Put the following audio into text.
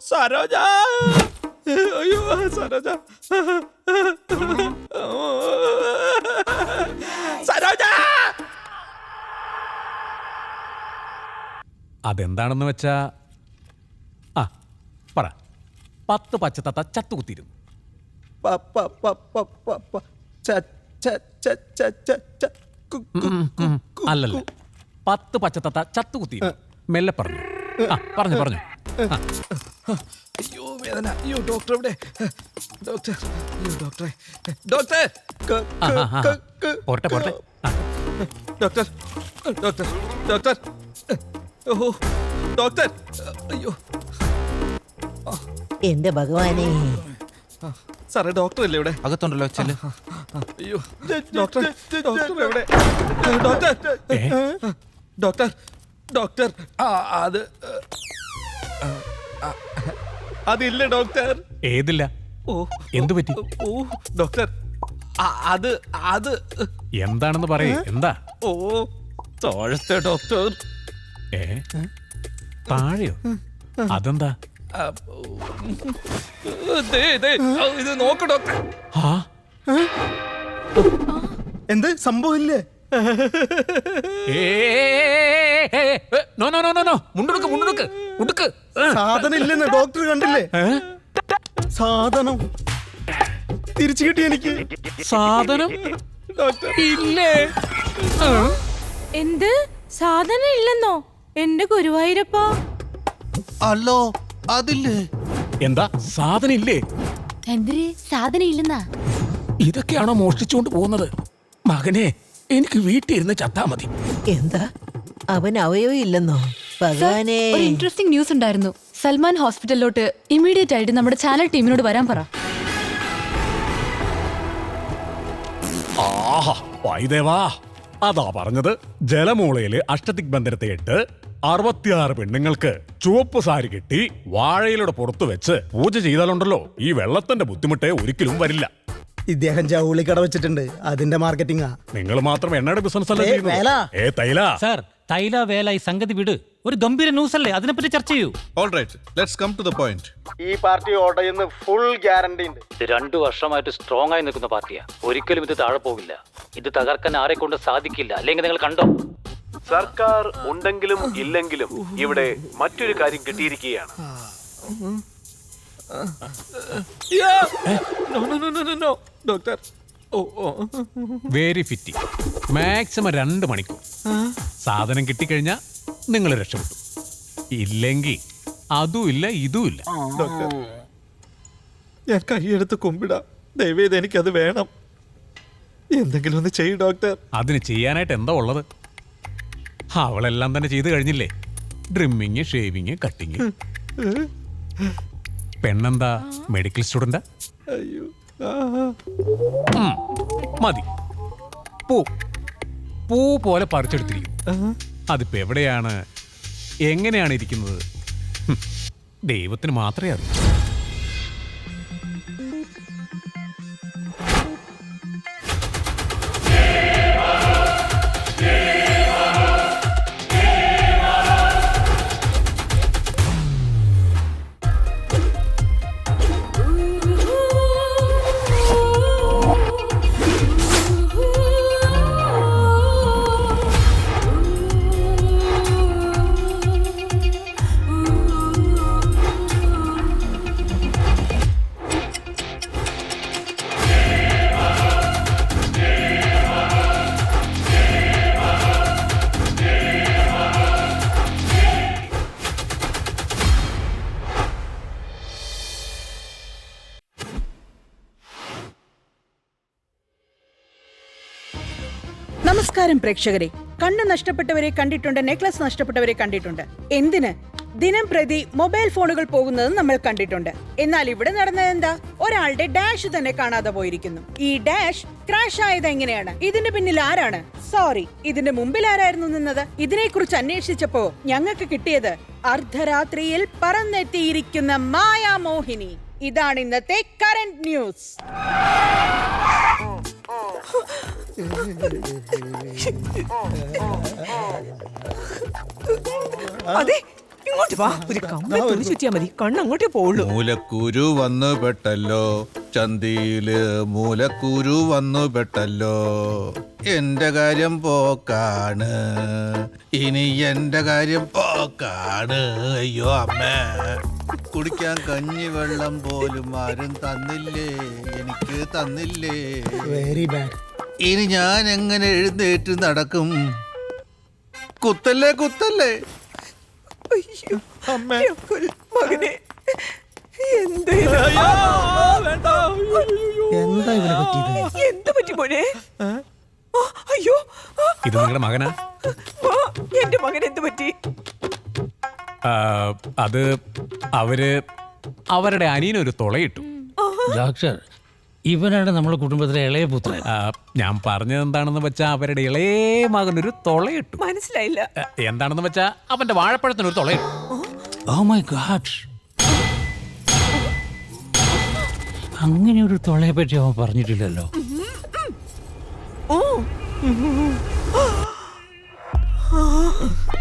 സരോജ. അയ്യോ സരോജ. സരോജ. അതെന്താണെന്ന് വെച്ചാ ആ പറ. പത്ത് പച്ചത്തത്ത ചത്തുകുത്തിയിരുന്നു. അല്ലല്ല. പത്ത് പച്ചത്തത്ത ചത്തുകുത്തിയിരുന്നു. മെല്ലെ പറഞ്ഞു. പറഞ്ഞു പറഞ്ഞു. അയ്യോ വേദന. അയ്യോ ഡോക്ടർ എവിടെ? ഡോക്ടർ അയ്യോ ഡോക്ടറെ ഡോക്ടർ പോട്ടെ ആ, ഡോക്ടർ ഡോക്ടർ ഡോക്ടർ ഓഹോ ഡോക്ടർ അയ്യോ. എന്റെ ഭഗവാനെ. സാറേ ഡോക്ടർ അല്ലേ ഇവിടെ? അകത്തുണ്ടല്ലോ ചെല്ല്. അയ്യോ ഡോക്ടർ ഡോക്ടർ എവിടെ? ഡോക്ടർ ഡോക്ടർ ഡോക്ടർ ആ അത് അതില്ല ഡോക്ടർ. ഏതില്ല? ഓ എന്തു പറ്റി? ഓ ഡോക്ടർ ആ, അത് അത് എന്താണെന്ന് പറയേ എന്താ? ഓ താഴത്തെ ഡോക്ടർ. ഏ? താഴെയോ? അതെന്താ? ദേ, ദേ, ആ, ഇത് നോക്ക് ഡോക്ടർ. ആ? എന്ത്? സംഭവമില്ലേ? ഏ, ഏ, no no no no no. മുണ്ടെടുക്ക് മുണ്ടെടുക്ക് ഉടുക്ക് സാധനം ഇല്ലെന്ന് ഡോക്ടർ കണ്ടില്ലേ? സാധനം. തിരിച്ചു കിട്ടി എനിക്ക്. സാധനം? ഡോക്ടർ. ഇല്ലേ. എന്ത്? സാധനം ഇല്ലെന്നോ? എന്റെ ഗുരുവായൂരപ്പ. അല്ലോ അതില്ലേ? എന്താ? സാധനം ഇല്ലേ എന്തിരി? സാധനം ഇല്ലെന്നാ ഇതൊക്കെയാണോ മോഷ്ടിച്ചുകൊണ്ട് പോകുന്നത്? മകനെ എനിക്ക് വീട്ടിൽ ഇരുന്ന് ചത്താ മതി. എന്താ? അവൻ അവയോ ഇല്ലെന്നോ? ഭഗവാനെ ഒരു ഇൻട്രസ്റ്റിംഗ് ന്യൂസ് ഉണ്ടായിരുന്നു. സൽമാൻ ഹോസ്പിറ്റലിലോട്ട് ഇമ്മീഡിയറ്റ് ആയിട്ട് നമ്മുടെ ചാനൽ ടീമിനോട് വരാൻ പറ. ആഹാ അതാ പറഞ്ഞത്. ജലമൂളയിൽ അഷ്ടതിക് ബന്ധനത്തെ ഇട്ട് അറുപത്തിയാറ് പെണ്ണുങ്ങൾക്ക് ചുവപ്പ് സാരി കെട്ടി വാഴയിലൂടെ പുറത്തു വെച്ച് പൂജ ചെയ്താലുണ്ടല്ലോ. ഈ വെള്ളത്തിന്റെ ബുദ്ധിമുട്ടേ ഒരിക്കലും വരില്ല. ഇദ്ദേഹം ജൗളി കട വെച്ചിട്ടുണ്ട്. അതിന്റെ മാർക്കറ്റിംഗാ നിങ്ങൾ മാത്രം എണ്ണയുടെ ബിസിനസ് അല്ലേ ചെയ്യുന്നത്? വേല. ഏ തൈല. സാർ തൈല വേല ഈ സംഗതി വിട്. ഒരു ഗംഭീര ന്യൂസ് അല്ലേ അതിനെപ്പറ്റി ചർച്ച ചെയ്യൂ. All right let's come to the point ഈ പാർട്ടി ഓർഡർ ചെയ്യുന്ന ഫുൾ ഗ്യാരണ്ടി ഉണ്ട്. ഇത് രണ്ടു വർഷമായിട്ട് സ്ട്രോങ് ആയി നിൽക്കുന്ന പാർട്ടിയാ. ഒരിക്കലും ഇത് താഴെ പോകില്ല. ഇത് തകർക്കാൻ ആരെ കൊണ്ട് സാധിക്കില്ല. അല്ലെങ്കിൽ നിങ്ങൾ കണ്ടോ? സർക്കാർ ഉണ്ടെങ്കിലും ഇല്ലെങ്കിലും ഇവിടെ മറ്റൊരു കാര്യം കിട്ടിയിരിക്കുകയാണ്. No no no no no doctor ഓ ഓ വെരി ഫിറ്റി മാക്സിമം രണ്ട് മണിക്കൂർ. സാധനം കിട്ടിക്കഴിഞ്ഞാൽ നിങ്ങൾ രക്ഷപ്പെട്ടു. ഇല്ലെങ്കിൽ അതുമില്ല ഇതുമില്ല ഇതും ഇല്ല. ഡോക്ടർ ഞാൻ കൈയെടുത്ത് കുമ്പിടാം. ദയവേത് എനിക്കത് വേണം. എന്തെങ്കിലും ഒന്ന് ചെയ്യൂ ഡോക്ടർ. അതിന് ചെയ്യാനായിട്ട് എന്താ ഉള്ളത്? അവളെല്ലാം തന്നെ ചെയ്തു കഴിഞ്ഞില്ലേ? Trimming shaving cutting. പെണ്ണെന്താ? മെഡിക്കൽ അയ്യോ ആ, മതി. പൂ. പൂ പോലെ പറിച്ചെടുത്തിരിക്കും. അതിപ്പോ എവിടെയാണ്? എങ്ങനെയാണ് ഇരിക്കുന്നത്? ദൈവത്തിന് മാത്രമേ അറിയൂ. നമസ്കാരം പ്രേക്ഷകരെ. കണ്ണ് നഷ്ടപ്പെട്ടവരെ കണ്ടിട്ടുണ്ട് നെക്ലസ് നഷ്ടപ്പെട്ടവരെ കണ്ടിട്ടുണ്ട്. എന്തിന്? ദിനം പ്രതി മൊബൈൽ ഫോണുകൾ പോകുന്നത് നമ്മൾ കണ്ടിട്ടുണ്ട്. എന്നാൽ ഇവിടെ നടന്നത് എന്താ? ഒരാളുടെ ഡാഷ് തന്നെ കാണാതെ പോയിരിക്കുന്നു. ഈ ഡാഷ് ക്രാഷ് ആയത് എങ്ങനെയാണ്? ഇതിന്റെ പിന്നിൽ ആരാണ്? സോറി ഇതിന്റെ മുമ്പിൽ ആരായിരുന്നു നിന്നത്? ഇതിനെക്കുറിച്ച് അന്വേഷിച്ചപ്പോ ഞങ്ങൾക്ക് കിട്ടിയത് അർദ്ധരാത്രിയിൽ പറന്നെത്തിയിരിക്കുന്ന മായാമോഹിനി. ഇതാണ് ഇന്നത്തെ കറന്റ് ന്യൂസ് അതെ ഇങ്ങോട്ട് വാ. ഒരു കമ്പ തുണി ചുറ്റിയാ മതി. കണ്ണ് അങ്ങോട്ടേ പോവുള്ളൂ. മൂലക്കുരു വന്നു പെട്ടല്ലോ. ചന്തിയിൽ മൂലക്കുരു വന്നു പെട്ടല്ലോ. എന്റെ കാര്യം പോക്കാണ്. ഇനി എന്റെ കാര്യം പോക്കാണ്. അയ്യോ അമ്മേ. കുടിക്കാൻ കഞ്ഞി വെള്ളം പോലും ആരും തന്നില്ലേ? എനിക്ക് തന്നില്ലേ? വെരി ബാഡ് ഇനി ഞാൻ എങ്ങനെ എഴുന്നേറ്റ് നടക്കും? കുത്തല്ലേ കുത്തല്ലേ? മകനെ. എന്ത് വേണ്ട. എന്താ ഇവനെ പറ്റിയത്? എന്ത് പറ്റി മോനെ? അയ്യോ ആ, ഇത് നിങ്ങളുടെ മകനാ? എന്റെ മകൻ എന്ത് പറ്റി? അത് അവർ അവരുടെ അനിയനൊരു തുളയിട്ടു. ഡോക്ടർ ഇവനാണ് നമ്മുടെ കുടുംബത്തിലെ ഇളയ പുത്രൻ. ആ, ഞാൻ പറഞ്ഞത് എന്താണെന്ന് വെച്ചാ അവരുടെ ഇളയ മകനൊരു തുളയിട്ടു. മനസ്സിലായില്ല. ആ, എന്താണെന്ന് വെച്ചാ അവന്റെ വാഴപ്പഴത്തിനൊരു തുളയിട്ടു. Oh my God. അങ്ങനെ ഒരു തൊളയെ പറ്റി അവൻ പറഞ്ഞിട്ടില്ലല്ലോ. ഓ.